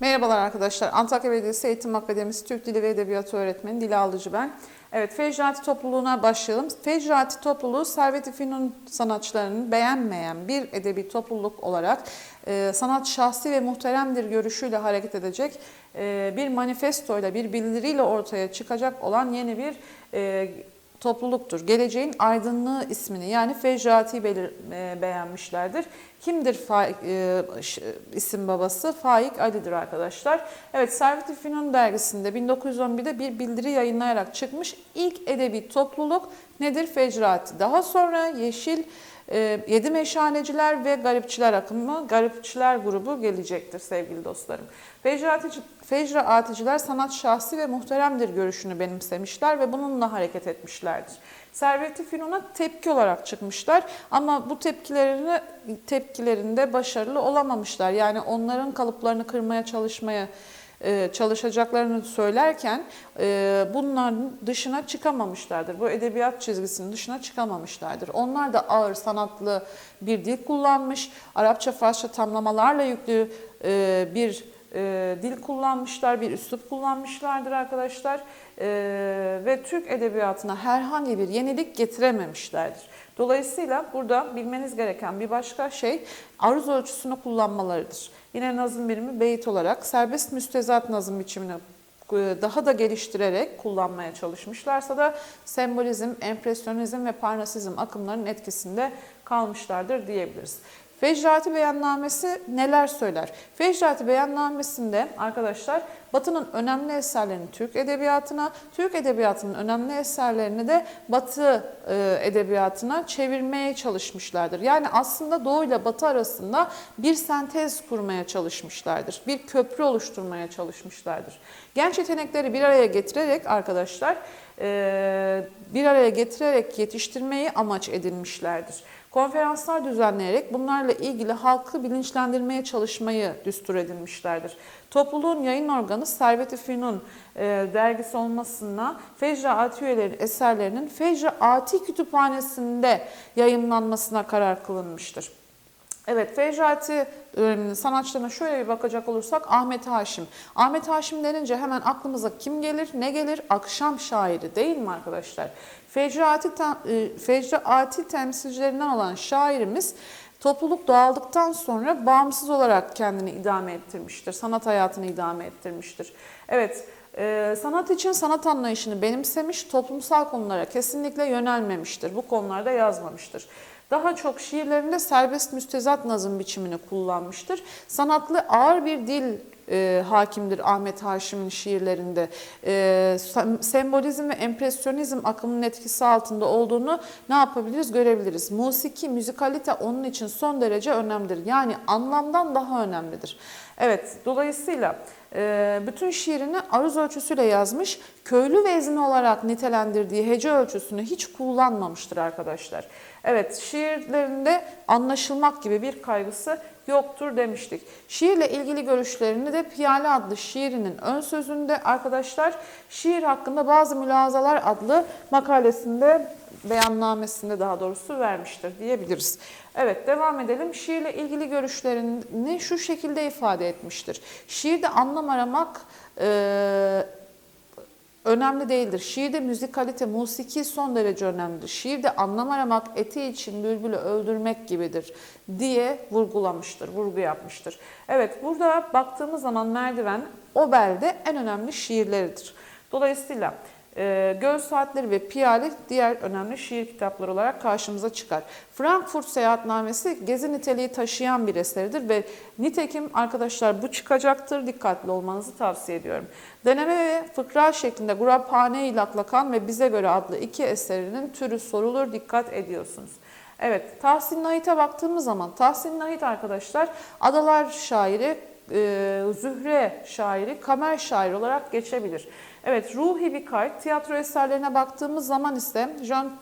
Merhabalar arkadaşlar. Antakya Belediyesi Eğitim Akademisi Türk Dili ve Edebiyatı Öğretmeni Dil Alıcı ben. Evet, Fecrati topluluğuna başlayalım. Fecrati topluluğu Servet-i Fünun sanatçılarının beğenmeyen bir edebi topluluk olarak e, sanat şahsi ve muhteremdir görüşüyle hareket edecek e, bir manifestoyla, bir bildiriyle ortaya çıkacak olan yeni bir e, topluluktur. Geleceğin Aydınlığı ismini yani Fecrati e, beğenmişlerdir. Kimdir Fa, e, isim babası? Faik Ali'dir arkadaşlar. Evet Servet-i Fünun dergisinde 1911'de bir bildiri yayınlayarak çıkmış ilk edebi topluluk nedir? Fecrati. Daha sonra Yeşil e, Yedi Meşaneciler ve Garipçiler akımı, Garipçiler grubu gelecektir sevgili dostlarım. Fecraatici, Fecraaticiler sanat şahsi ve muhteremdir görüşünü benimsemişler ve bununla hareket etmişlerdir. Servet-i Fünun'a tepki olarak çıkmışlar ama bu tepkilerini tepkilerinde başarılı olamamışlar. Yani onların kalıplarını kırmaya çalışmaya e, çalışacaklarını söylerken e, bunların dışına çıkamamışlardır. Bu edebiyat çizgisinin dışına çıkamamışlardır. Onlar da ağır sanatlı bir dil kullanmış, Arapça, Farsça tamlamalarla yüklü e, bir e, dil kullanmışlar, bir üslup kullanmışlardır arkadaşlar. E, ve Türk edebiyatına herhangi bir yenilik getirememişlerdir. Dolayısıyla burada bilmeniz gereken bir başka şey aruz ölçüsünü kullanmalarıdır. Yine nazım birimi beyit olarak serbest müstezat nazım biçimini e, daha da geliştirerek kullanmaya çalışmışlarsa da sembolizm, empresyonizm ve parnasizm akımlarının etkisinde kalmışlardır diyebiliriz. Fecrati Beyannamesi neler söyler? Fecrati Beyannamesi'nde arkadaşlar Batı'nın önemli eserlerini Türk Edebiyatı'na, Türk Edebiyatı'nın önemli eserlerini de Batı e, Edebiyatı'na çevirmeye çalışmışlardır. Yani aslında Doğu ile Batı arasında bir sentez kurmaya çalışmışlardır. Bir köprü oluşturmaya çalışmışlardır. Genç yetenekleri bir araya getirerek arkadaşlar bir araya getirerek yetiştirmeyi amaç edinmişlerdir. Konferanslar düzenleyerek bunlarla ilgili halkı bilinçlendirmeye çalışmayı düstur edinmişlerdir. Topluluğun yayın organı Servet-i Fünun e, dergisi olmasına Fecra Ati üyeleri eserlerinin Fecra Ati kütüphanesinde yayınlanmasına karar kılınmıştır. Evet, Fecrati sanatçılarına şöyle bir bakacak olursak Ahmet Haşim. Ahmet Haşim denince hemen aklımıza kim gelir, ne gelir? Akşam şairi değil mi arkadaşlar? Fecrati, Fecrati temsilcilerinden olan şairimiz topluluk dağıldıktan sonra bağımsız olarak kendini idame ettirmiştir. Sanat hayatını idame ettirmiştir. Evet, e, sanat için sanat anlayışını benimsemiş, toplumsal konulara kesinlikle yönelmemiştir. Bu konularda yazmamıştır. Daha çok şiirlerinde serbest müstezat nazım biçimini kullanmıştır. Sanatlı ağır bir dil e, hakimdir Ahmet Haşim'in şiirlerinde. E, sem- sembolizm ve empresyonizm akımının etkisi altında olduğunu ne yapabiliriz görebiliriz. Musiki, müzikalite onun için son derece önemlidir. Yani anlamdan daha önemlidir. Evet, dolayısıyla bütün şiirini aruz ölçüsüyle yazmış, köylü vezni olarak nitelendirdiği hece ölçüsünü hiç kullanmamıştır arkadaşlar. Evet, şiirlerinde anlaşılmak gibi bir kaygısı yoktur demiştik. Şiirle ilgili görüşlerini de Piyale adlı şiirinin ön sözünde arkadaşlar şiir hakkında bazı mülazalar adlı makalesinde beyannamesinde daha doğrusu vermiştir diyebiliriz. Evet devam edelim. Şiirle ilgili görüşlerini şu şekilde ifade etmiştir. Şiirde anlam aramak e, önemli değildir. Şiirde müzikalite, musiki son derece önemlidir. Şiirde anlam aramak eti için bülbülü öldürmek gibidir diye vurgulamıştır, vurgu yapmıştır. Evet burada baktığımız zaman merdiven o belde en önemli şiirleridir. Dolayısıyla e, Göl Saatleri ve Piyale diğer önemli şiir kitapları olarak karşımıza çıkar. Frankfurt Seyahatnamesi gezi niteliği taşıyan bir eseridir ve nitekim arkadaşlar bu çıkacaktır. Dikkatli olmanızı tavsiye ediyorum. Deneme ve fıkra şeklinde Gurabhane ile Aklakan ve Bize Göre adlı iki eserinin türü sorulur. Dikkat ediyorsunuz. Evet, Tahsin Nahit'e baktığımız zaman Tahsin Nahit arkadaşlar Adalar şairi, e, Zühre şairi, Kamer şairi olarak geçebilir. Evet, Ruhi Bikay tiyatro eserlerine baktığımız zaman ise Jön,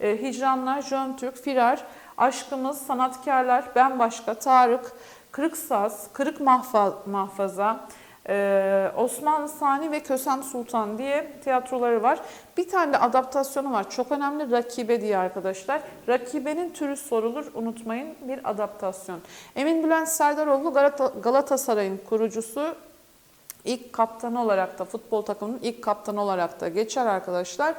e, Hicranlar, Jön Türk, Firar, Aşkımız, Sanatkarlar, Ben Başka, Tarık, Kırık Saz, Kırık Mahfa, Mahfaza, ee, Osmanlı Sani ve Kösem Sultan diye tiyatroları var. Bir tane de adaptasyonu var. Çok önemli Rakibe diye arkadaşlar. Rakibe'nin türü sorulur unutmayın bir adaptasyon. Emin Bülent Serdaroğlu Galata- Galatasaray'ın kurucusu ilk kaptanı olarak da futbol takımının ilk kaptanı olarak da geçer arkadaşlar.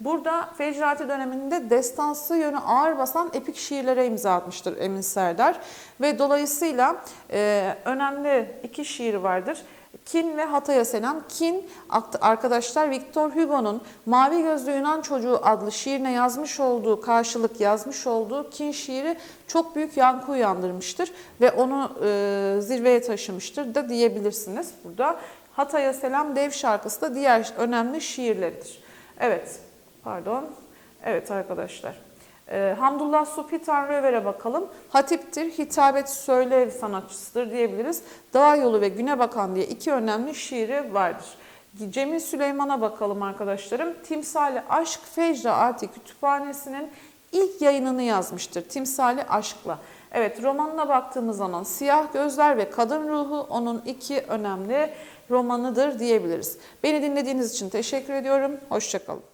Burada Fecrati döneminde destansı yönü ağır basan epik şiirlere imza atmıştır Emin Serdar. Ve dolayısıyla e, önemli iki şiir vardır. Kin ve Hatay'a Selam. Kin arkadaşlar Victor Hugo'nun Mavi Gözlü Yunan Çocuğu adlı şiirine yazmış olduğu karşılık yazmış olduğu Kin şiiri çok büyük yankı uyandırmıştır ve onu e, zirveye taşımıştır da diyebilirsiniz burada. Hatay'a Selam Dev şarkısı da diğer önemli şiirleridir. Evet, pardon. Evet arkadaşlar. Ee, Hamdullah Subhi Tanrı Över'e bakalım. Hatiptir, hitabet söylev sanatçısıdır diyebiliriz. Dağ Yolu ve Güne Bakan diye iki önemli şiiri vardır. Cemil Süleyman'a bakalım arkadaşlarım. Timsali Aşk Fecra Arti Kütüphanesi'nin ilk yayınını yazmıştır. Timsali Aşk'la. Evet romanına baktığımız zaman Siyah Gözler ve Kadın Ruhu onun iki önemli romanıdır diyebiliriz. Beni dinlediğiniz için teşekkür ediyorum. Hoşçakalın.